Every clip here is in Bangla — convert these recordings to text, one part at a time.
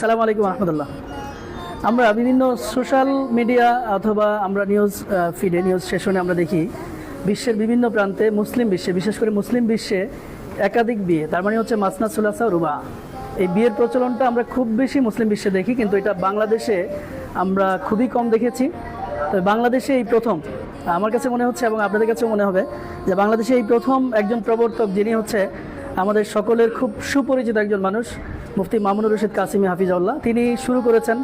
সালাম আলাইকুম রহমতুল্লাহ। আমরা বিভিন্ন সোশ্যাল মিডিয়া অথবা আমরা নিউজ ফিডে নিউজ সেশনে আমরা দেখি, বিশ্বের বিভিন্ন প্রান্তে মুসলিম বিশ্বে, বিশেষ করে মুসলিম বিশ্বে একাধিক বিয়ে, তার মানে হচ্ছে মাসনা, সুলাসা, রুবা। এই বিয়ের প্রচলনটা আমরা খুব বেশি মুসলিম বিশ্বে দেখি, কিন্তু এটা বাংলাদেশে আমরা খুবই কম দেখেছি। তো বাংলাদেশে এই প্রথম, আমার কাছে মনে হচ্ছে এবং আপনাদের কাছেও মনে হবে যে বাংলাদেশে এই প্রথম একজন প্রবর্তক যিনি হচ্ছে আমাদের সকলের খুব সুপরিচিত একজন মানুষ, মুফতি মামুনুর রশিদ কাসিমি হাফিজাউল্লাহ। তিনি শুরু করেছেন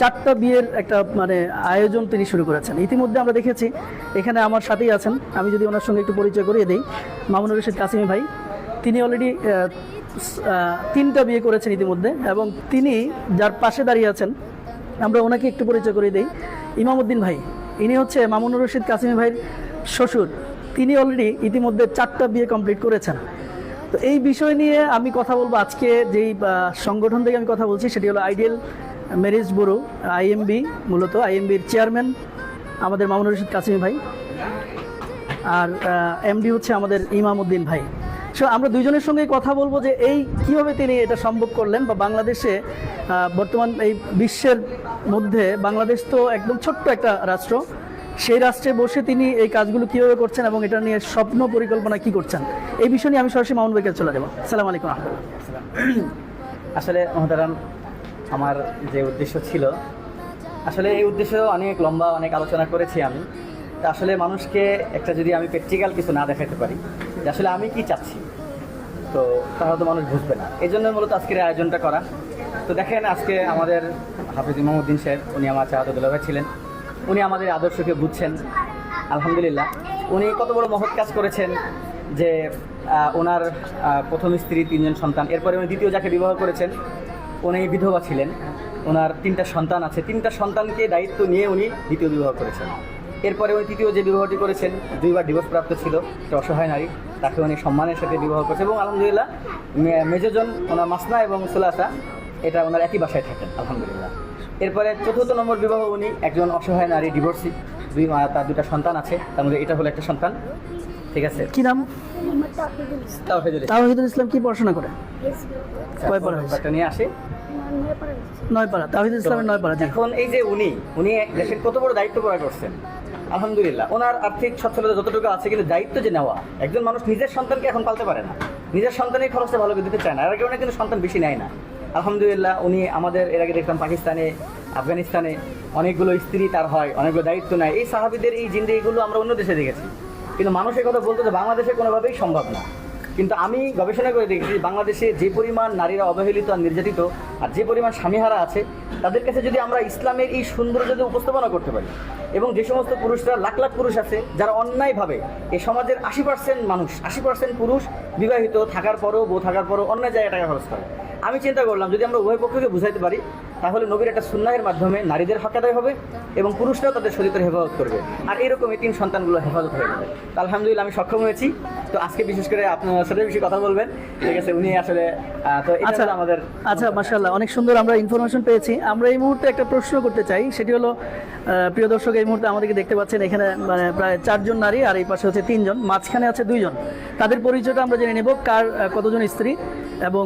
চারটা বিয়ের একটা মানে আয়োজন তিনি শুরু করেছেন। ইতিমধ্যে আমরা দেখেছি, এখানে আমার সাথেই আছেন। আমি যদি ওনার সঙ্গে একটু পরিচয় করিয়ে দিই, মামুনুর রশিদ কাসিমি ভাই। তিনি অলরেডি তিনটা বিয়ে করেছেন ইতিমধ্যে এবং তিনি যার পাশে দাঁড়িয়ে আছেন, আমরা ওনাকে একটু পরিচয় করে দিই। ইমামউদ্দিন ভাই, ইনি হচ্ছে মামুনুর রশিদ কাসিমি ভাইয়ের শ্বশুর। তিনি অলরেডি ইতিমধ্যে চারটা বিয়ে কমপ্লিট করেছেন। তো এই বিষয় নিয়ে আমি কথা বলব আজকে যেই সংগঠন থেকে আমি কথা বলছি, সেটি হলো আইডিয়াল ম্যারেজ ব্যুরো, আইএমবি, মূলত আইএমবির চেয়ারম্যান আমাদের মামুন রশিদ কাসিমি ভাই আর এমডি হচ্ছে আমাদের ইমামউদ্দিন ভাই। সো আমরা দুইজনের সঙ্গে কথা বলব যে এই কীভাবে তিনি এটা সম্ভব করলেন বা বাংলাদেশে বর্তমান এই বিশ্বের মধ্যে বাংলাদেশ তো একদম ছোট্ট একটা রাষ্ট্র সেই রাষ্ট্রে বসে তিনি এই কাজগুলো কীভাবে করছেন এবং এটা নিয়ে স্বপ্ন পরিকল্পনা কি করছেন? এই বিষয় নিয়ে আমি সরাসরি মামুন ভাইকে চলে যাব। সালাম আলাইকুম আসলে মহতারাম, আমার যে উদ্দেশ্য ছিল, আসলে এই উদ্দেশ্য অনেক লম্বা, অনেক আলোচনা করেছি আমি। তা আসলে মানুষকে একটা যদি আমি প্র্যাকটিক্যাল কিছু না দেখাতে পারি, যে আসলে আমি কি চাচ্ছি, তো তাহলে তো মানুষ বুঝবে না। এই জন্য মূলত আজকের আয়োজনটা করা। তো দেখেন, আজকে আমাদের হাফিজ ইমামুদ্দিন সাহেব, উনি আমার চাহাদুল্লাহ ভাই ছিলেন। উনি আমাদের আদর্শকে বুঝছেন, আলহামদুলিল্লাহ। উনি কত বড় মহৎ কাজ করেছেন যে ওনার প্রথম স্ত্রী তিনজন সন্তান। এরপরে উনি দ্বিতীয় যাকে বিবাহ করেছেন, উনি বিধবা ছিলেন। ওনার তিনটা সন্তান আছে। তিনটা সন্তানকে দায়িত্ব নিয়ে উনি দ্বিতীয় বিবাহ করেছেন। এরপরে উনি তৃতীয় যে বিবাহটি করেছেন, দুইবার ডিভোর্স প্রাপ্ত ছিল, একটা অসহায় নারী। তাকে উনি সম্মানের সাথে বিবাহ করেছেন এবং আলহামদুলিল্লাহ মেজজন ওনার মাসনা এবং সুলাসা, এটা ওনার একই বাসায় থাকেন, আলহামদুলিল্লাহ। এরপরে চতুর্থ নম্বর বিবাহ উনি একজন অসহায় নারী ডিভোর্সি দুই মা- তার দুটা সন্তান আছে। তার মধ্যে এটা হলো একটা সন্তান। ঠিক আছে? কি নাম? তাওহিদুল ইসলাম। তাহিদুল ইসলাম কি পড়াশোনা করে? কয় পারা হয়েছে? নিয়ে আসে। নয় পারা তাহিদুল ইসলামের নয় পারা এখন এই যে উনি উনি দেশের কত বড় দায়িত্ব পালন করছেন? আলহামদুলিল্লাহ ওনার আর্থিক সচ্ছলতা যতটুকু আছে কিন্তু দায়িত্ব যে নেওয়া একজন মানুষ নিজের সন্তানকে এখন পালতে পারে না। নিজের সন্তানের খরচটা ভালো দিতে চায় না এর কারণে কিন্তু সন্তান বেশি নেয় না। আলহামদুলিল্লাহ, উনি আমাদের এর আগে দেখলাম পাকিস্তানে, আফগানিস্তানে অনেকগুলো স্ত্রী তার হয়, অনেকগুলো দায়িত্ব নেয়। এই সাহাবিদের এই জিন্দিগিগুলো আমরা অন্য দেশে দেখেছি। কিন্তু মানুষের কথা বলতে বাংলাদেশে কোনোভাবেই সম্ভব না। কিন্তু আমি গবেষণা করে দেখেছি, বাংলাদেশে যে পরিমাণ নারীরা অবহেলিত আর নির্যাতিত আর যে পরিমাণ স্বামীহারা আছে তাদের কাছে যদি আমরা ইসলামের এই সৌন্দর্য যদি উপস্থাপনা করতে পারি এবং যে সমস্ত পুরুষরা লাখ লাখ পুরুষ আছে যারা অন্যায়ভাবে এই সমাজের আশি পার্সেন্ট মানুষ আশি পার্সেন্ট পুরুষ বিবাহিত থাকার পরও বউ থাকার পরও অন্য জায়গায় টাকা খরচ করে। আমি চিন্তা করলাম যদি আমরা উভয় পক্ষকে বুঝাইতে পারি তাহলে নবীর একটা সুন্নাহের মাধ্যমে নারীদের হক আদায় হবে এবং পুরুষরাও তাদের শরীরের হেফাজত করবে। আর এরকম এই তিন সন্তানগুলো হেফাজত হয়ে যাবে। আলহামদুলিল্লাহ আমি সক্ষম হয়েছি। তো আজকে বিশেষ করে আপনার সাথে বেশি কথা বলবেন। ঠিক আছে উনি আসলে তো আচ্ছা আমাদের আচ্ছা মাশাল্লাহ অনেক সুন্দর আমরা ইনফরমেশন পেয়েছি। আমরা এই মুহূর্তে একটা প্রশ্ন করতে চাই, সেটি হলো প্রিয় দর্শক, এই মুহূর্তে আমাদেরকে দেখতে পাচ্ছেন এখানে মানে প্রায় চারজন নারী আর এই পাশে হচ্ছে তিনজন, মাঝখানে আছে দুইজন। তাদের পরিচয়টা আমরা জেনে নেব, কার কতজন স্ত্রী এবং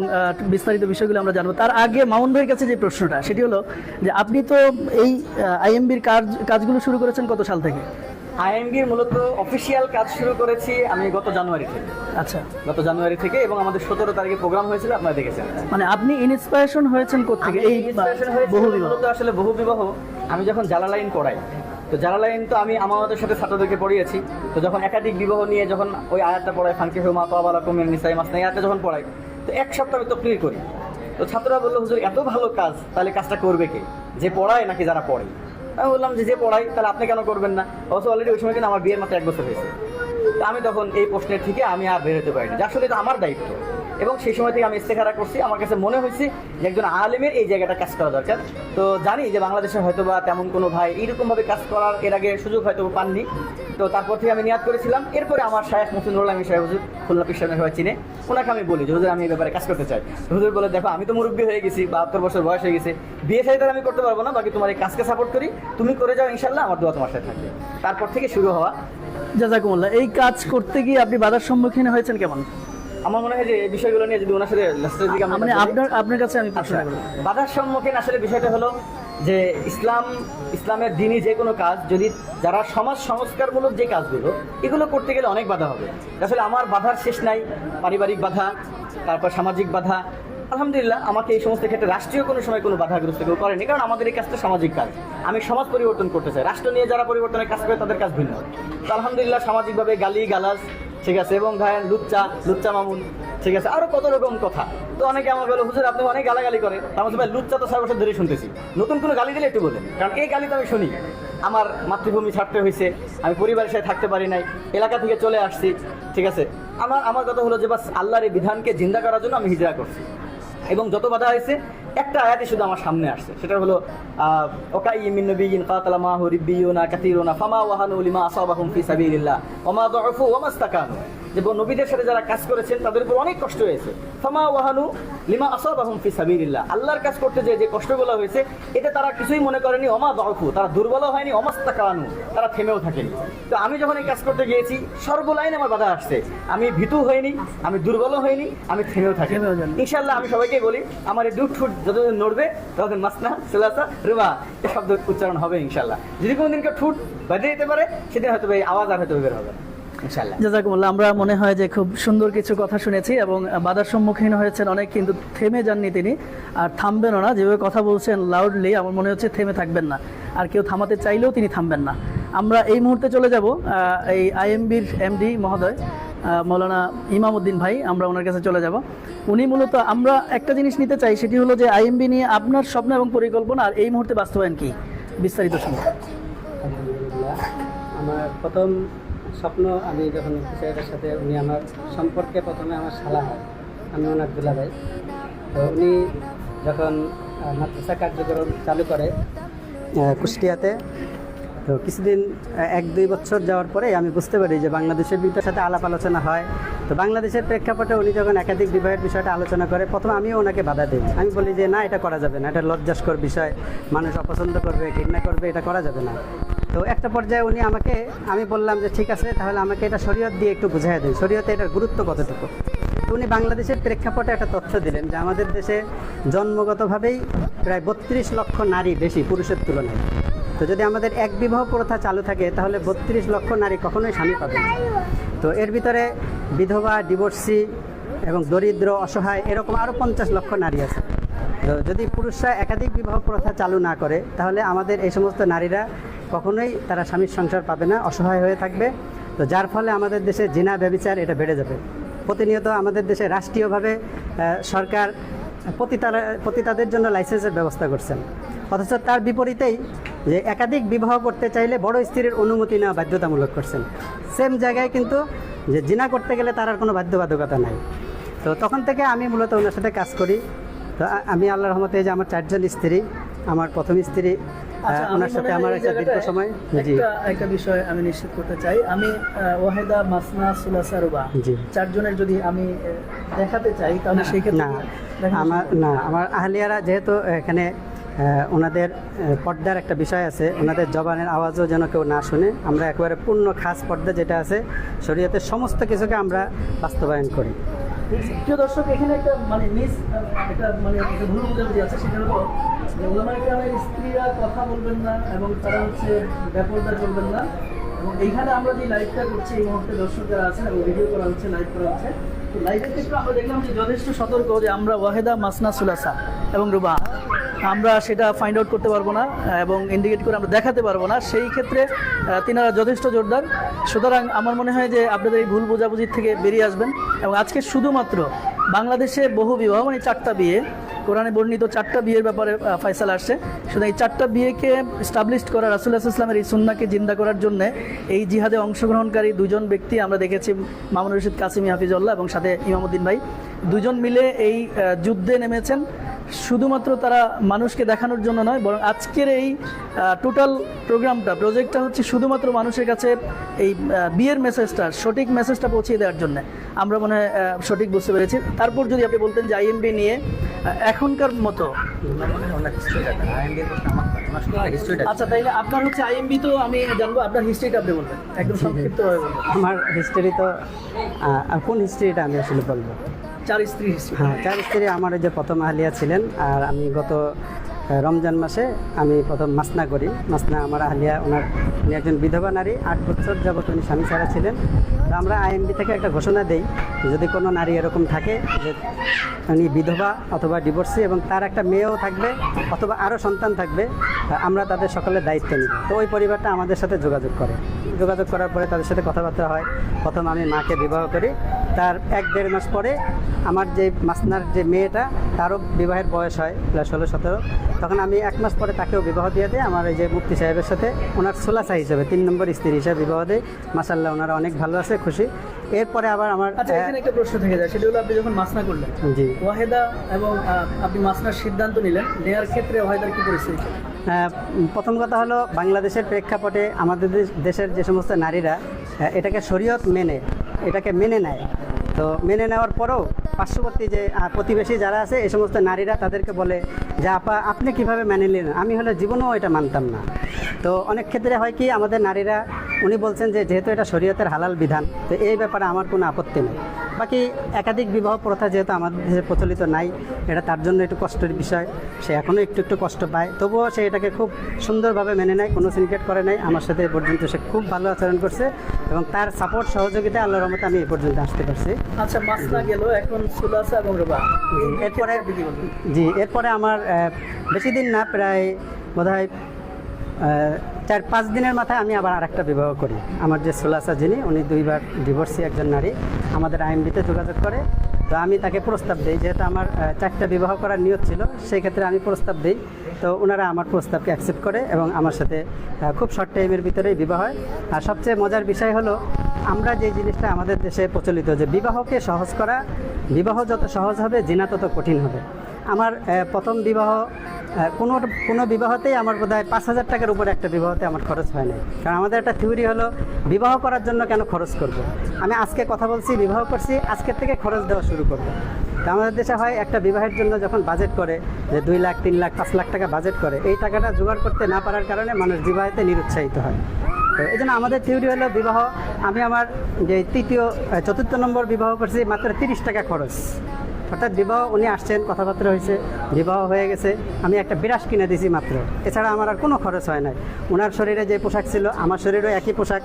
বিস্তারিত বিষয়গুলো আমরা জানব। তার আগে মামুন ভাইয়ের কাছে যে প্রশ্নটা, সেটি হলো যে আপনি তো এই আইএমবির কাজ, কাজগুলো শুরু করেছেন কত সাল থেকে? আইএমবির মূলত অফিসিয়াল কাজ শুরু করেছি আমি গত জানুয়ারি থেকে। আচ্ছা। গত জানুয়ারি থেকে এবং আমাদের সতেরো তারিখে প্রোগ্রাম হয়েছিল আপনারা দেখেছেন। মানে আপনি ইন্সপিরেশন হয়েছেন কোথেকে এই বহু মূলত আসলে বহু বিবাহ। আমি যখন জালালাইন পড়াই তো জালালাইন তো আমি আমাদের সাথে ছাত্রদেরকে পড়িয়েছি তো যখন একাধিক বিবাহ নিয়ে যখন ওই আয়াতটা পড়াই ফাঙ্কি হুমা পাওয়ালা কুমির নিসাই মাস এই আয়াতটা যখন পড়াই তো এক সপ্তাহ আমি তকলির করি। তো ছাত্ররা বলল হুজুর এত ভালো কাজ তাহলে কাজটা করবে কে? যে পড়ায় নাকি যারা পড়ে? আমি বললাম যে যে পড়াই, তাহলে আপনি কেন করবেন না? অবশ্য অলরেডি ওই সময় কিন্তু আমার বিয়ের মাত্র এক বছর হয়েছে। আমি তখন এই প্রশ্নের থেকে আমি আর বের হতে পারিনি। আসলে এটা আমার দায়িত্ব। এবং সেই সময় থেকে আমি ইস্তেখারা করছি। আমার কাছে মনে হয়েছে যে একজন আলেমের এই জায়গাটা কাজ করা দরকার। তো জানি যে বাংলাদেশে হয়তো বা তেমন কোনো ভাই এইরকমভাবে কাজ করার এর আগে সুযোগ হয়তো পাননি। তো তারপর থেকে আমি নিয়াদ করেছিলাম। এরপরে আমার শায়েখ মুসিনুল আমি সাহেব হুজুর খুলনা পিসামের সবাই চিনে। ওনাকে আমি বলি যে আমি এই ব্যাপারে কাজ করতে চাই। হুজুর বলে, দেখো, আমি তো মুরব্বী হয়ে গেছি, বাহাত্তর বছর বয়স হয়ে গেছে। বিয়ে সাথে আমি করতে পারব না, বাকি তোমার এই কাজকে সাপোর্ট করি। তুমি করে যাও ইনশাল্লাহ আমার দোয়া তোমার সাথে থাকবে। তারপর থেকে শুরু হওয়া। জাজাকুমুল্লাহ, এই কাজ করতে গিয়ে আপনি বাধার সম্মুখীন হয়েছেন কেমন? আমার মনে হয় যে এই বিষয়গুলো নিয়ে যদি ওনার সাথে দিকে মানে আপনার আপনার কাছে আমি প্রশ্ন আচ্ছা করব। বাধার সম্মুখীন আসলে বিষয়টা হলো যে ইসলাম ইসলামের দিনই যে কোনো কাজ যদি যারা সমাজ সংস্কারমূলক যে কাজগুলো এগুলো করতে গেলে অনেক বাধা হবে। আসলে আমার বাধার শেষ নাই পারিবারিক বাধা তারপর সামাজিক বাধা আলহামদুলিল্লাহ, আমাকে এই সমস্ত ক্ষেত্রে রাষ্ট্রীয় কোনো সময় কোনো বাধাগ্রস্ত কেউ করেনি, কারণ আমাদের এই কাজটা সামাজিক কাজ। আমি সমাজ পরিবর্তন করতে চাই। রাষ্ট্র নিয়ে যারা পরিবর্তনের কাজ করে, তাদের কাজ ভিন্ন। তো আলহামদুলিল্লাহ, সামাজিকভাবে গালি, গালাজ, ঠিক আছে, এবং ধরেন লুচ্চা লুচ্চা মামুন, ঠিক আছে আরও কত রকম কথা। তো অনেকে আমাকে বলো, হুজুর, আপনি অনেক গালাগালি করে আমার ভাই, লুচ্চা তো ছয় বছর ধরে শুনতেছি। নতুন কোনো গালি দিলে একটু বলেন। কারণ এই গালি তো আমি শুনি। আমার মাতৃভূমি ছাড়তে হয়েছে। আমি পরিবারের সাথে থাকতে পারি নাই। এলাকা থেকে চলে আসছি, ঠিক আছে। আমার আমার কথা হলো যে, বাস, আল্লাহর এই বিধানকে জিন্দা করার জন্য আমি হিজরা করছি। এবং যত বাধা হয়েছে, একটা আয়াতই শুধু আমার সামনে আসছে। সেটা হলো ওকাই মিন নবিয়িন কাতালা মাহু রিব্বিয়ুনা কাতিরুনা ফামা ওয়াহানু লিমা আসাবাহুম ফি সাবিলিল্লাহ। ওমা দুফু ওয়া যে নবীদের সাথে যারা কাজ করেছেন তাদের উপর অনেক কষ্ট হয়েছে। ফামা ওয়াহানু লিমা আসাবাহুম ফি সাবিলিল্লাহ। আল্লাহর কাজ করতে যে যে কষ্টগুলো হয়েছে এতে তারা কিছুই মনে করেনি অমা দুফু তারা দুর্বল হয়নি অমাস্তাকানু তারা থেমেও থাকেনি। তো আমি যখন এই কাজ করতে গিয়েছি সর্বলাইন আমার বাধা আসছে। আমি ভীতু হইনি আমি দুর্বল হইনি আমি থেমেও থাকি। ইনশাল্লাহ আমি সবাইকে বলি আমার এই দুধ ঠুট যতদিন নড়বে ততদিন মাসনা সুলাসা রুবা এই শব্দ উচ্চারণ হবে ইনশাল্লাহ যদি কোনোদিন কেউ ঠুট বেঁধে যেতে পারে সেদিন হয়তো এই আওয়াজ আর হয়তো বের হবে জাজাকুমুল্লাহ আমরা মনে হয় যে খুব সুন্দর কিছু কথা শুনেছি এবং বাধার সম্মুখীন হয়েছেন অনেক কিন্তু থেমে যাননি তিনি। আর থামবেনও না যেভাবে কথা বলছেন লাউডলি আমার মনে হচ্ছে থেমে থাকবেন না। আর কেউ থামাতে চাইলেও তিনি থামবেন না। আমরা এই মুহূর্তে চলে যাব এই আইএমবির এমডি মহোদয় মৌলানা ইমামউদ্দিন ভাই আমরা ওনার কাছে চলে যাব। উনি মূলত আমরা একটা জিনিস নিতে চাই সেটি হলো যে আইএমবি নিয়ে আপনার স্বপ্ন এবং পরিকল্পনা আর এই মুহূর্তে বাস্তবায়ন কি? বিস্তারিত শুনুন। আমার প্রথম স্বপ্ন আমি যখন ছেলেটার সাথে উনি আমার সম্পর্কে প্রথমে আমার শালা হয়, আমি ওনার দুলাভাই। তো উনি যখন মাদ্রাসা কার্যক্রম চালু করে কুষ্টিয়াতে, তো কিছুদিন এক দুই বছর যাওয়ার পরে আমি বুঝতে পারি যে বাংলাদেশের বিদ্যার সাথে আলাপ আলোচনা হয়। তো বাংলাদেশের প্রেক্ষাপটে উনি যখন একাধিক বিবাহের বিষয়টা আলোচনা করে, প্রথমে আমিও ওনাকে বাধা দিই। আমি বলি যে, না, এটা করা যাবে না, এটা লজ্জাস্কর বিষয়। মানুষ অপছন্দ করবে, ঘৃণা করবে, এটা করা যাবে না। তো একটা পর্যায়ে উনি আমাকে, আমি বললাম যে ঠিক আছে, তাহলে আমাকে এটা শরীয়ত দিয়ে একটু বুঝাই দিন। শরীয়তে এটার গুরুত্ব কতটুকু? উনি বাংলাদেশের প্রেক্ষাপটে একটা তথ্য দিলেন যে আমাদের দেশে জন্মগতভাবেই প্রায় বত্রিশ লক্ষ নারী বেশি পুরুষের তুলনায়। তো যদি আমাদের এক বিবাহ প্রথা চালু থাকে, তাহলে বত্রিশ লক্ষ নারী কখনোই স্বামী পাবে না। তো এর ভিতরে বিধবা, ডিভোর্সি এবং দরিদ্র, অসহায়, এরকম আরও পঞ্চাশ লক্ষ নারী আছে। তো যদি পুরুষরা একাধিক বিবাহ প্রথা চালু না করে, তাহলে আমাদের এই সমস্ত নারীরা কখনোই তারা স্বামীর সংসার পাবে না, অসহায় হয়ে থাকবে। তো যার ফলে আমাদের দেশে জিনা ব্যবিচার এটা বেড়ে যাবে। প্রতিনিয়ত আমাদের দেশে রাষ্ট্রীয়ভাবে সরকার পতিতারা, পতিতাদের জন্য লাইসেন্সের ব্যবস্থা করছেন। অথচ তার বিপরীতেই যে একাধিক বিবাহ করতে চাইলে বড় স্ত্রীর অনুমতি নেওয়া বাধ্যতামূলক করছেন। সেম জায়গায় কিন্তু যে জিনা করতে গেলে তার আর কোনো বাধ্যবাধকতা নাই। তো তখন থেকে আমি মূলত ওনার সাথে কাজ করি। তো আমি আল্লাহ রহমতে যে আমার চারজন স্ত্রী, আমার প্রথম স্ত্রী ওনার সাথে আমার একটা দীর্ঘ সময়। জি। একটা বিষয় আমি নিশ্চিত করতে চাই। আমি ওয়াহেদা মাসনা সুলাসা রুবা। জি। চারজনের যদি আমি দেখাতে চাই তাহলে সেই ক্ষেত্রে না দেখানো আমার না আমার আহলিয়ারা যেহেতু এখানে ওনাদের পর্দার একটা বিষয় আছে ওনাদের জবানের আওয়াজও যেন কেউ না শুনে আমরা একেবারে পূর্ণ খাস পর্দা যেটা আছে শরীয়তের সমস্ত কিছুকে আমরা বাস্তবায়ন করি। প্রিয় দর্শক, এখানে একটা মানে মিস একটা মানে ভুল বোঝাবুঝি আছে, সেটা হলো যে ওলামায় ইকরামের স্ত্রীরা কথা বলবেন না এবং তারা হচ্ছে ব্যাপারটা চলবেন না। এবং এইখানে আমরা যে লাইভটা করছি, এই মুহূর্তে দর্শক যারা আছেন এবং ভিডিও করা হচ্ছে লাইভ করা হচ্ছে, তো লাইভের ক্ষেত্রে আমরা দেখলাম যে যথেষ্ট সতর্ক যে আমরা ওয়াহেদা মাসনা সুলাসা এবং রুবা আমরা সেটা ফাইন্ড আউট করতে পারব না, এবং ইন্ডিকেট করে আমরা দেখাতে পারব না। সেই ক্ষেত্রে তিনারা যথেষ্ট জোরদার। সুতরাং আমার মনে হয় যে আপনাদের এই ভুল বোঝাবুঝির থেকে বেরিয়ে আসবেন। এবং আজকে শুধুমাত্র বাংলাদেশে বহু বিবাহ মানে চারটা বিয়ে, কোরআনে বর্ণিত চারটা বিয়ের ব্যাপারে ফয়সালা আসছে। সুতরাং এই চারটা বিয়েকে স্টাবলিশ করা রাসুল্লাহ ইসলামের এই সুন্নাকে জিন্দা করার জন্য এই জিহাদে অংশগ্রহণকারী দুজন ব্যক্তি আমরা দেখেছি, মামুন রশিদ, কাসিমি হাফিজুল্লাহ এবং সাথে ইমামুদ্দিন ভাই। দুজন মিলে এই যুদ্ধে নেমেছেন। শুধুমাত্র তারা মানুষকে দেখানোর জন্য নয় বরং আজকের এই টোটাল প্রোগ্রামটা প্রজেক্টটা হচ্ছে শুধুমাত্র মানুষের কাছে এই বিয়ের মেসেজটা সঠিক মেসেজটা পৌঁছে দেওয়ার জন্য। আমরা মনে হয় সঠিক বুঝতে পেরেছি। তারপর যদি আপনি বলতেন যে আইএমবি নিয়ে এখনকার মতো। আচ্ছা তাইলে আপনার হচ্ছে আইএমবি তো আমি জানব আপনার হিস্ট্রিটা আপনি বলবেন। একদম সংক্ষিপ্তভাবে বলবেন। আমার হিস্ট্রি তো কোন হিস্ট্রিটা আমি আসলে বলব? চার স্ত্রী হ্যাঁ চার স্ত্রী আমার যে প্রথম আহলিয়া ছিলেন, আর আমি গত রমজান মাসে আমি প্রথম মাসনা করি। মাসনা আমার আহলিয়া, ওনার, উনি একজন বিধবা নারী, আট বছর যাবত উনি স্বামী ছাড়া ছিলেন। তো আমরা আইএমবি থেকে একটা ঘোষণা দেই, যদি কোনো নারী এরকম থাকে যে উনি বিধবা অথবা ডিভোর্সি এবং তার একটা মেয়েও থাকবে অথবা আরও সন্তান থাকবে আমরা তাদের সকলের দায়িত্ব নিই। তো ওই পরিবারটা আমাদের সাথে যোগাযোগ করে। যোগাযোগ করার পরে তাদের সাথে কথাবার্তা হয়। প্রথম আমি মাকে বিবাহ করি। তার এক দেড় মাস পরে আমার যে মাসনার যে মেয়েটা তারও বিবাহের বয়স হয় ষোলো সতেরো। তখন আমি এক মাস পরে তাকেও বিবাহ দিয়ে দিই। আমার এই যে মুক্তি সাহেবের সাথে ওনার সোলাসা হিসেবে তিন নম্বর স্ত্রী হিসেবে বিবাহ দেয় মাসাল্লাহ ওনারা অনেক ভালো আছে খুশি। এরপরে আবার আমার আচ্ছা এখানে একটা প্রশ্ন থেকে যায় সেটা হলো আপনি যখন মাসনা করলেন জি। ওয়াহেদা এবং আপনি মাসনার সিদ্ধান্ত নিলেন নেওয়ার ক্ষেত্রে ওয়াহেদার কি পরিস্থিতি? প্রথম কথা হলো বাংলাদেশের প্রেক্ষাপটে আমাদের দেশ- দেশের যে সমস্ত নারীরা এটাকে শরীয়ত মেনে, এটাকে মেনে নেয়। তো মেনে নেওয়ার পরেও পার্শ্ববর্তী যে প্রতিবেশী যারা আছে এই সমস্ত নারীরা তাদেরকে বলে যে, আপা, আপনি কীভাবে মেনে নিলেন? আমি হলে জীবনেও এটা মানতাম না। তো অনেক ক্ষেত্রে হয় কি, আমাদের নারীরা, উনি বলছেন যে, যেহেতু এটা শরীয়তের হালাল বিধান, তো এই ব্যাপারে আমার কোনো আপত্তি নেই। বাকি একাধিক বিবাহ প্রথা যেহেতু আমাদের দেশে প্রচলিত নাই এটা তার জন্য একটু কষ্টের বিষয়। সে এখনও একটু একটু কষ্ট পায়। তবুও সে এটাকে খুব সুন্দরভাবে মেনে নেয় কোনো সিনকেট করে নাই। আমার সাথে এ পর্যন্ত সে খুব ভালো আচরণ করছে এবং তার সাপোর্ট সহযোগিতা আল্লাহর রহমতে আমি এ পর্যন্ত আসতে পারছি। আচ্ছা গেল এখন সুলাসা এবং রোবা। এরপরে? জি এরপরে আমার বেশি দিন না প্রায় বোধ হয় চার পাঁচ দিনের মাথায় আমি আবার আরেকটা বিবাহ করি। আমার যে সোলাসা যিনি, উনি দুইবার ডিভোর্সি একজন নারী। আমাদের আইএমবিতে যোগাযোগ করে। তো আমি তাকে প্রস্তাব দিই, যেহেতু আমার চারটা বিবাহ করার নিয়োগ ছিল, সেই ক্ষেত্রে আমি প্রস্তাব দিই। তো ওনারা আমার প্রস্তাবকে অ্যাকসেপ্ট করে এবং আমার সাথে খুব শর্ট টাইমের ভিতরেই বিবাহ হয়। আর সবচেয়ে মজার বিষয় হলো, আমরা যে জিনিসটা আমাদের দেশে প্রচলিত, যে বিবাহকে সহজ করা, বিবাহ যত সহজ হবে, জিনা তত কঠিন হবে। আমার প্রথম বিবাহ কোনো কোনো বিবাহতেই আমার বোধ হয় পাঁচ হাজার টাকার উপরে একটা বিবাহতে আমার খরচ হয় নাই কারণ আমাদের একটা থিওরি হলো, বিবাহ করার জন্য কেন খরচ করব। আমি আজকে কথা বলছি, বিবাহ করছি, আজকের থেকে খরচ দেওয়া শুরু করব। তা আমাদের দেশে হয় একটা বিবাহের জন্য যখন বাজেট করে, যে দুই লাখ, তিন লাখ, পাঁচ লাখ টাকা বাজেট করে, এই টাকাটা জোগাড় করতে না পারার কারণে মানুষ বিবাহেতে নিরুৎসাহিত হয় তো এই জন্য আমাদের থিওরি হলো, বিবাহ, আমি আমার যে তৃতীয় চতুর্থ নম্বর বিবাহ করছি, মাত্র তিরিশ টাকা খরচ অর্থাৎ বিবাহ উনি আসছেন কথাবার্তা হয়েছে বিবাহ হয়ে গেছে। আমি একটা বিরাস কিনে দিয়েছি মাত্র। এছাড়া আমার আর কোনো খরচ হয় নাই। ওনার শরীরে যে পোশাক ছিল আমার শরীরেও একই পোশাক।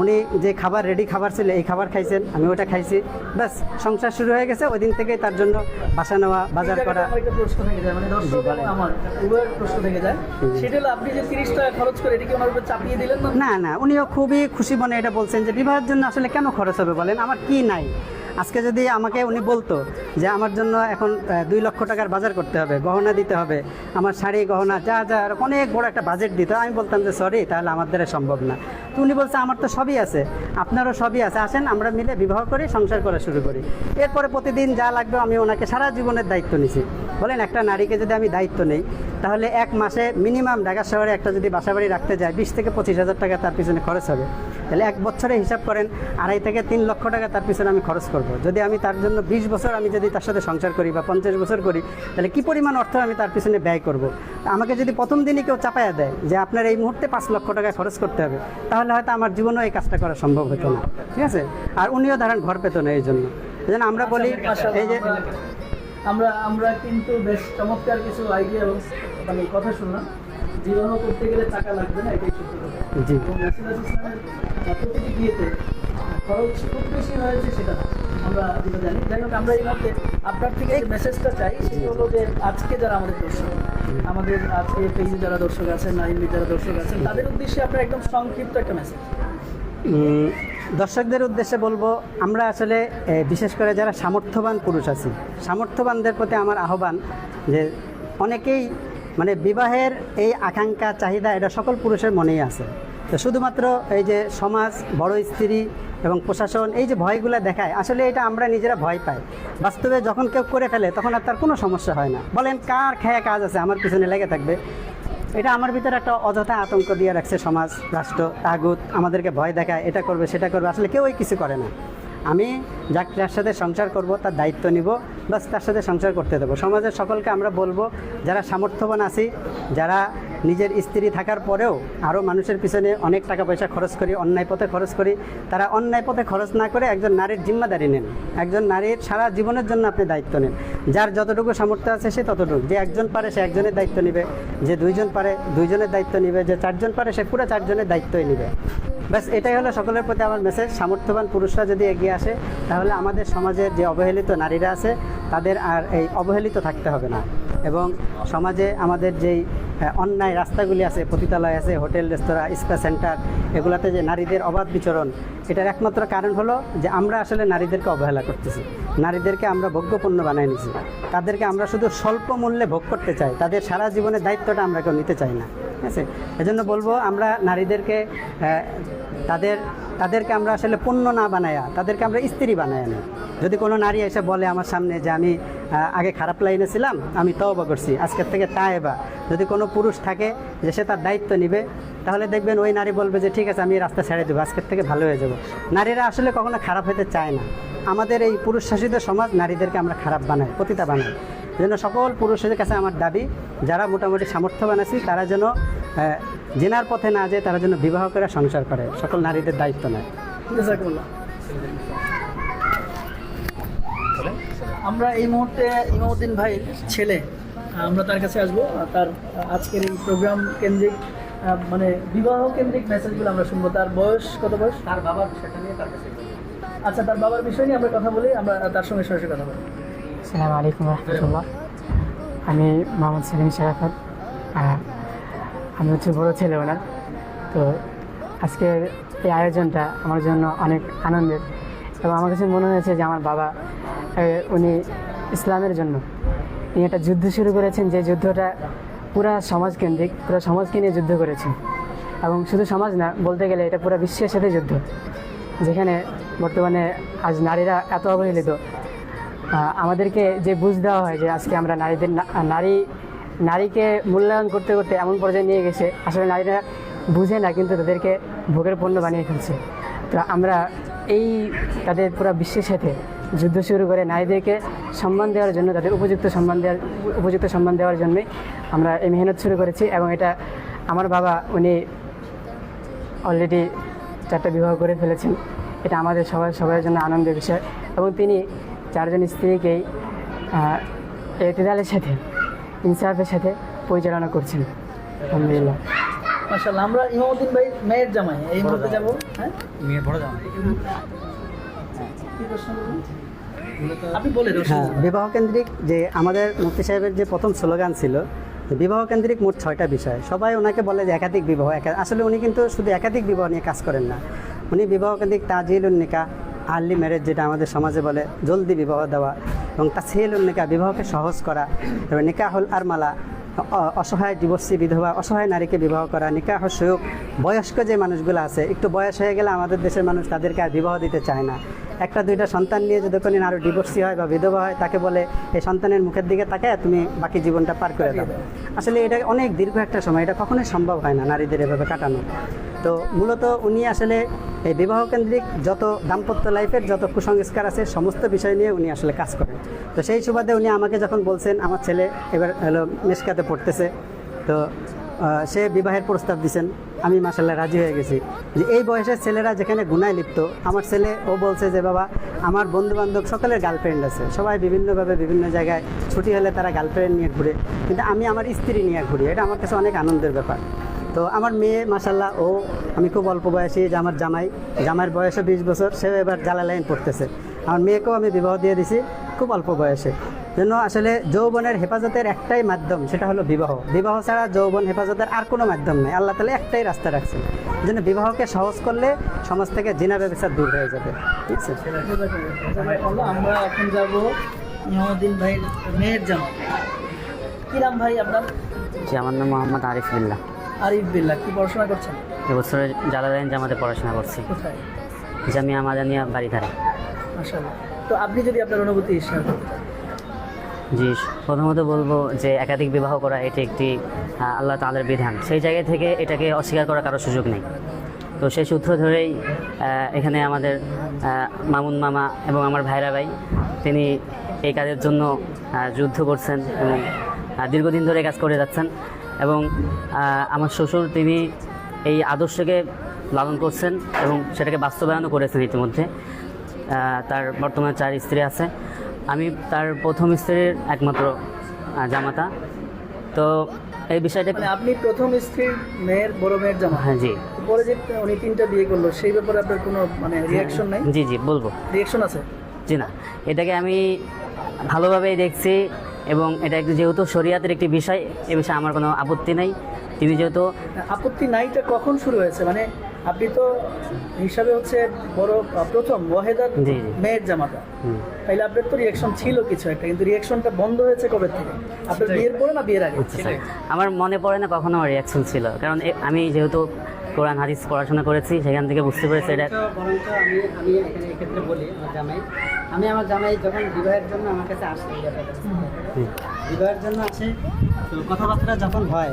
উনি যে খাবার রেডি খাবার ছিল এই খাবার খাইছেন আমি ওটা খাইছি। ব্যাস সংসার শুরু হয়ে গেছে ওই দিন থেকেই তার জন্য বাসা নেওয়া বাজার করা। প্রশ্ন থেকে যায় মানে আমার প্রশ্ন থেকে যায়। সেটা আপনি যে তিরিশ টাকা খরচ করে এটাকে ওনার উপর চাপিয়ে দিলেন না? না না উনিও খুবই খুশি মনে এটা বলছেন যে বিবাহের জন্য আসলে কেন খরচ হবে বলেন? আমার কি নাই? আজকে যদি আমাকে উনি বলতো যে আমার জন্য এখন দুই লক্ষ টাকার বাজার করতে হবে, গহনা দিতে হবে, আমার শাড়ি, গহনা, যা যা অনেক বড় একটা বাজেট দিত, আমি বলতাম যে সরি তাহলে আমার দ্বারা সম্ভব না। তো উনি বলছে, আমার তো সবই আছে, আপনারও সবই আছে, আসেন, আমরা মিলে বিবাহ করি সংসার করা শুরু করি। এরপরে প্রতিদিন যা লাগবে আমি ওনাকে সারা জীবনের দায়িত্ব নিছি। বলেন, একটা নারীকে যদি আমি দায়িত্ব নেই, তাহলে এক মাসে মিনিমাম ঢাকা শহরে একটা যদি বাসাবাড়ি রাখতে যায়, বিশ থেকে পঁচিশ হাজার টাকা তার পিছনে খরচ হবে। তাহলে এক বছরে হিসাব করেন, আড়াই থেকে তিন লক্ষ টাকা তার পিছনে আমি খরচ করব। যদি আমি তার জন্য বিশ বছর আমি যদি তার সাথে সংসার করি বা পঞ্চাশ বছর করি, তাহলে কি পরিমাণ অর্থ আমি তার পিছনে ব্যয় করব? আমাকে যদি প্রথম দিনই কেউ চাপায়া দেয় যে আপনার এই মুহূর্তে পাঁচ লক্ষ টাকা খরচ করতে হবে, তাহলে হয়তো আমার জীবনেও এই কাজটা করা সম্ভব হতো না। ঠিক আছে? আর উনিও ধরেন ঘর পেত না এই জন্য। এই জন্য আমরা বলি, এই যে আমরা আমরা কিন্তু বেশ চমৎকার কিছু আইডিয়া এবং মানে কথা শুনলাম। বিবাহ করতে গেলে টাকা লাগবে না এটাই সত্য কথা। এবং নাসিরাজ ইসলামের প্রতিটি বিয়েতে খরচ খুব বেশি হয়েছে সেটা আমরা যেটা জানি। যাই হোক আমরা এই মুহূর্তে আপনার থেকে এই মেসেজটা চাই সেটা হলো যে আজকে যারা আমাদের দর্শক আমাদের আজকে পেজে যারা দর্শক আছেন নাইনবি যারা দর্শক আছেন তাদের উদ্দেশ্যে আপনার একদম সংক্ষিপ্ত একটা মেসেজ দর্শকদের উদ্দেশ্যে বলব, আমরা আসলে বিশেষ করে যারা সামর্থ্যবান পুরুষ আছি, সামর্থ্যবানদের প্রতি আমার আহ্বান যে অনেকেই মানে বিবাহের এই আকাঙ্ক্ষা, চাহিদা এটা সকল পুরুষের মনেই আছে। তো শুধুমাত্র এই যে সমাজ, বড় স্ত্রী এবং প্রশাসন, এই যে ভয়গুলো দেখায়, আসলে এটা আমরা নিজেরা ভয় পাই। বাস্তবে যখন কেউ করে ফেলে, তখন আর তার কোনো সমস্যা হয় না। বলেন, কার খেয়া কাজ আছে? আমার পিছনে লেগে থাকবে। এটা আমার ভিতরে একটা অযথা আতঙ্ক দিয়ে রাখছে সমাজ, রাষ্ট্র, তাগুত, আমাদেরকে ভয় দেখায়, এটা করবে, সেটা করবে, আসলে কেউই কিছু করে না। আমি যাক তার সাথে সংসার করব, তার দায়িত্ব নিব বাস তার সাথে সংসার করতে দেবো। সমাজের সকলকে আমরা বলব, যারা সামর্থ্যবান আছি, যারা নিজের স্ত্রী থাকার পরেও আরও মানুষের পিছনে অনেক টাকা পয়সা খরচ করি, অন্যায় পথে খরচ করি। তারা অন্যায় পথে খরচ না করে একজন নারীর জিম্মাদারি নেন। একজন নারীর সারা জীবনের জন্য আপনি দায়িত্ব নেন। যার যতটুকু সামর্থ্য আছে সে ততটুকু। যে একজন পারে সে একজনের দায়িত্ব নেবে, যে দুইজন পারে দুইজনের দায়িত্ব নেবে, যে চারজন পারে সে পুরো চারজনের দায়িত্বই নেবে। ব্যাস, এটাই হলো সকলের প্রতি আমার মেসেজ সামর্থ্যবান পুরুষরা যদি এগিয়ে আসে, তাহলে আমাদের সমাজের যে অবহেলিত নারীরা আছে, তাদের আর এই অবহেলিত থাকতে হবে না। এবং সমাজে আমাদের যেই অন্যায় রাস্তাগুলি আছে, পতিতালয় আছে, হোটেল, রেস্তোরাঁ, স্পা সেন্টার, এগুলাতে যে নারীদের অবাধ বিচরণ, এটার একমাত্র কারণ হলো যে আমরা আসলে নারীদেরকে অবহেলা করতেছি। নারীদেরকে আমরা ভোগ্যপণ্য বানাই নিছি। তাদেরকে আমরা শুধু স্বল্প মূল্যে ভোগ করতে চাই। তাদের সারা জীবনের দায়িত্বটা আমরা কেউ নিতে চাই না। ঠিক আছে? এজন্য বলব, আমরা নারীদেরকে তাদের, তাদেরকে আমরা আসলে পণ্য না বানায়া, তাদেরকে আমরা স্ত্রী বানায় নিই। যদি কোনো নারী এসে বলে আমার সামনে যে আমি আগে খারাপ লাইনে ছিলাম, আমি তওবা করছি। আজকের থেকে তাই তায়েবা। যদি কোনো পুরুষ থাকে যে সে তার দায়িত্ব নিবে, তাহলে দেখবেন ওই নারী বলবে যে, ঠিক আছে, আমি রাস্তা ছেড়ে দেবো, আজকের থেকে ভালো হয়ে যাব। নারীরা আসলে কখনো খারাপ হতে চায় না। আমাদের এই পুরুষ শাসিত সমাজ নারীদেরকে আমরা খারাপ বানাই, পতিতা বানাই। যেন সকল পুরুষের কাছে আমার দাবি, যারা মোটামুটি সামর্থ্যবান আছি, তারা যেন জেনার পথে না যায়, তারা যেন বিবাহ করে সংসার করে। সকল নারীদের দায়িত্ব নেয়। আমরা এই মুহূর্তে ইমামুদ্দিন ভাইয়ের ছেলে আমরা তার কাছে আসব। তার আজকের এই প্রোগ্রাম কেন্দ্রিক মানে বিবাহ কেন্দ্রিক মেসেজগুলো আমরা শুনব। তার বয়স কত বয়স? তার বাবার সেটা নিয়ে তার কাছে আচ্ছা তার বাবার বিষয় নিয়ে আমরা কথা বলি আমরা তার সঙ্গে সরাসরি কথা বলি। আসসালামু আলাইকুম রহমতুল্লাহ। আমি মোহাম্মদ সেলিম শেরাফত। আমি হচ্ছে বড় ছেলে ওনার। তো আজকের এই আয়োজনটা আমার জন্য অনেক আনন্দের। এবং আমার কাছে মনে হয়েছে যে আমার বাবা উনি ইসলামের জন্য। তিনি একটা যুদ্ধ শুরু করেছেন, যে যুদ্ধটা পুরা সমাজকেন্দ্রিক, পুরো সমাজকে নিয়ে যুদ্ধ করেছেন। এবং শুধু সমাজ না, বলতে গেলে এটা পুরো বিশ্বের সাথে যুদ্ধ। যেখানে বর্তমানে আজ নারীরা এত অবহেলিত। আমাদেরকে যে বুঝ দেওয়া হয় যে আজকে আমরা নারীদের নারী, নারীকে মূল্যায়ন করতে করতে এমন পর্যায়ে নিয়ে গেছে, আসলে নারীরা বুঝে না, কিন্তু তাদেরকে ভোগের পণ্য বানিয়ে ফেলছে। তো আমরা এই তাদের পুরো বিশ্বের সাথে যুদ্ধ শুরু করে নারীদেরকে সম্মান দেওয়ার জন্য তাদের উপযুক্ত সম্মান দেওয়ার উপযুক্ত সম্মান দেওয়ার জন্যই আমরা এই মেহনত শুরু করেছি এবং এটা আমার বাবা উনি অলরেডি চারটা বিবাহ করে ফেলেছেন। এটা আমাদের সবার সবার জন্য আনন্দের বিষয়। এবং তিনি চারজন স্ত্রীকেই এতেদালের সাথে ইনসাফের সাথে পরিচালনা করছেন। আলহামদুলিল্লাহ। আমরা ইমামুদ্দিন ভাই মেয়ের জামাই এই মুহূর্তে যাব হ্যাঁ? মেয়ে বড় যান কি প্রশ্ন হ্যাঁ বিবাহ কেন্দ্রিক যে আমাদের মুফতি সাহেবের যে প্রথম স্লোগান ছিল বিবাহ কেন্দ্রিক মোট ছয়টা বিষয়। সবাই ওনাকে বলে যে একাধিক বিবাহ আসলে উনি কিন্তু শুধু একাধিক বিবাহ নিয়ে কাজ করেন না। উনি বিবাহ কেন্দ্রিক তাজিল উন্নিকা আর্লি ম্যারেজ যেটা আমাদের সমাজে বলে জলদি বিবাহ দেওয়া এবং তা তাসহিল উন্নিকা বিবাহকে সহজ করা। এবং নিকাহুল আরমালা অ- অসহায় ডিভোর্সি বিধবা অসহায় নারীকে বিবাহ করা নিকাহ সয়ুক বয়স্ক যে মানুষগুলো আছে একটু বয়স হয়ে গেলে আমাদের দেশের মানুষ তাদেরকে আর বিবাহ দিতে চায় না। একটা দুইটা সন্তান নিয়ে যদি কোনো আরও ডিভোর্সি হয় বা বিধবা হয়, তাকে বলে এই সন্তানের মুখের দিকে তাকায় তুমি বাকি জীবনটা পার করে দাও। আসলে এটা অনেক দীর্ঘ একটা সময়, এটা কখনোই সম্ভব হয় না নারীদের এভাবে কাটানো। তো মূলত উনি আসলে এই বিবাহ কেন্দ্রিক যত দাম্পত্য লাইফের যত কুসংস্কার আছে, সমস্ত বিষয় নিয়ে উনি আসলে কাজ করেন। তো সেই সুবাদে উনি আমাকে যখন বলছেন, আমার ছেলে এবার হলো মেসকাতে পড়তেছে, তো সে বিবাহের প্রস্তাব দিছেন। আমি মাসাল্লাহ রাজি হয়ে গেছি। যে এই বয়সের ছেলেরা যেখানে গুনায় লিপ্ত, আমার ছেলে, ও বলছে যে, বাবা, আমার বন্ধু বান্ধব সকলের গার্লফ্রেন্ড আছে। সবাই বিভিন্নভাবে বিভিন্ন জায়গায় ছুটি হলে তারা গার্লফ্রেন্ড নিয়ে ঘুরে। কিন্তু আমি আমার স্ত্রী নিয়ে ঘুরি। এটা আমার কাছে অনেক আনন্দের ব্যাপার। তো আমার মেয়ে মাসাল্লাহ ও, আমি খুব অল্প বয়সী যে আমার জামাই। জামাইয়ের বয়সও বিশ বছর, সেও এবার জালালাইন পড়তেছে আমার মেয়েকেও আমি বিবাহ দিয়ে দিছি, খুব অল্প বয়সে। জন্য আসলে যৌবনের হেফাজতের একটাই মাধ্যম সেটা হলো বিবাহ। বিবাহ ছাড়া যৌবন হেফাজতের আর কোনো মাধ্যম নেই। আল্লাহ তালা একটাই রাস্তা রাখছেন। জন্য বিবাহকে সহজ করলে সমাজ থেকে জিনা ব্যবসা দূর হয়ে যাবে। ঠিক আছে? আমরা এখন যাব ইমামুদ্দিন ভাইয়ের মেয়ের জামাই কি নাম ভাই আপনার? জি আমার নাম মোহাম্মদ আরিফ বিল্লাহ আরিফ বিল্লাহ কি পড়াশোনা করছেন? এবছরে জালালাইন জামাতে পড়াশোনা করছি। কোথায়? জামিয়া মাদানিয়া বাড়িধারে মাশাআল্লাহ। তো আপনি যদি আপনার অনুভূতি শেয়ার। জি। প্রথমত বলব যে একাধিক বিবাহ করা এটি একটি আল্লাহ তাদের বিধান। সেই জায়গা থেকে এটাকে অস্বীকার করার কারও সুযোগ নেই। তো সেই সূত্র ধরেই এখানে আমাদের মামুন মামা এবং আমার ভাইরা ভাই, তিনি এই কাজের জন্য যুদ্ধ করছেন এবং দীর্ঘদিন ধরে কাজ করে যাচ্ছেন এবং আমার শ্বশুর তিনি এই আদর্শকে লালন করছেন এবং সেটাকে বাস্তবায়নও করেছেন ইতিমধ্যে। তার বর্তমানে চার স্ত্রী আছে। আমি তার প্রথম স্ত্রীর একমাত্র জামাতা। তো এই বিষয়টা মানে আপনি প্রথম স্ত্রীর মেয়ের বড় মেয়ের জামা হ্যাঁ জি। পরে যে উনি তিনটা বিয়ে করল সেই ব্যাপারে আপনার কোনো মানে রিয়াকশন নাই? জি জি বলব। রিয়াকশন আছে? জি না। এটাকে আমি ভালোভাবেই দেখছি এবং এটা একটু যেহেতু শরিয়াতের একটি বিষয় এ বিষয়ে আমার কোনো আপত্তি নাই। তিনি যেহেতু আপত্তি নাইটা কখন শুরু হয়েছে? মানে আপনি তো হিসাবে হচ্ছে বড় প্রথম ওয়াহেদার। মেয়ের জামাতা। হুম, তাইলে আপনার তো রিয়াকশন ছিল কিছু একটা কিন্তু রিয়াকশনটা বন্ধ হয়েছে কবে থেকে? আপনার বিয়ের পরে না বিয়ের আগে? আচ্ছা, আমার মনে পড়ে না কখনো আমার রিয়াকশন ছিল। কারণ এ- আমি যেহেতু কোরআন হাদিস পড়াশোনা করেছি সেখান থেকে বুঝতে পেরেছি এটা বরঞ্চ আমি আমি এখানে এক্ষেত্রে বলি আমার জামাই। আমি আমার জামাই যখন বিবাহের জন্য আমার কাছে আসে বিবাহের জন্য আসে তো কথাবার্তা যখন হয়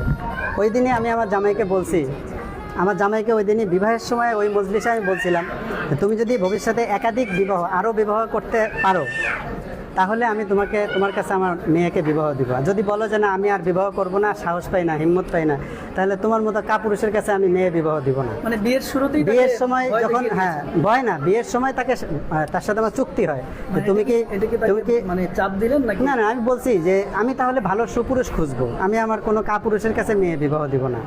ওই দিনে আমি আমার জামাইকে বলছি আমার জামাইকে ওই দিনই বিবাহের সময় ওই মজলিসে আমি বলছিলাম তুমি যদি ভবিষ্যতে একাধিক বিবাহ আরও বিবাহ করতে পারো তাহলে আমি তোমাকে তোমার কাছে আমার মেয়েকে বিবাহ দিব। আর যদি বলো যে না আমি আর বিবাহ করব না সাহস পাই না হিম্মত পাই না তাহলে তোমার মতো কাপুরুষের কাছে আমি মেয়ে বিবাহ দিব না। মানে বিয়ের শুরুতেই বিয়ের সময় যখন হ্যাঁ। ভয় না বিয়ের সময় তাকে তার সাথে আমার চুক্তি হয় যে মানে তুমি কি তুমি কি মানে চাপ দিলেন নাকি? না না আমি বলছি যে আমি তাহলে ভালো সুপুরুষ খুঁজবো। আমি আমার কোনো কাপুরুষের কাছে মেয়ে বিবাহ দিব না।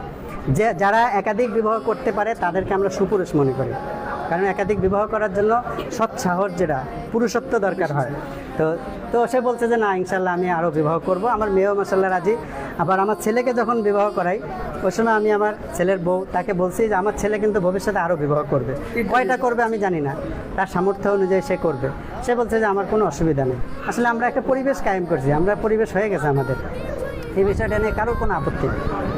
যে যারা একাধিক বিবাহ করতে পারে, তাদেরকে আমরা সুপুরুষ মনে করি। কারণ একাধিক বিবাহ করার জন্য সৎ সাহস যেটা, পুরুষত্ব দরকার হয়। তো তো সে বলছে যে, না ইনশাল্লাহ আমি আরও বিবাহ করব। আমার মেয়েও মাসাল্লাহ রাজি। আবার আমার ছেলেকে যখন বিবাহ করাই ওই সময় আমি আমার ছেলের বউ, তাকে বলছি যে, আমার ছেলে কিন্তু ভবিষ্যতে আরও বিবাহ করবে। কয়টা করবে আমি জানি না। তার সামর্থ্য অনুযায়ী সে করবে। সে বলছে যে, আমার কোনো অসুবিধা নেই। আসলে আমরা একটা পরিবেশ কায়েম করছি। আমরা পরিবেশ হয়ে গেছে আমাদের। এই বিষয়টা নিয়ে কারোর কোনো আপত্তি নেই।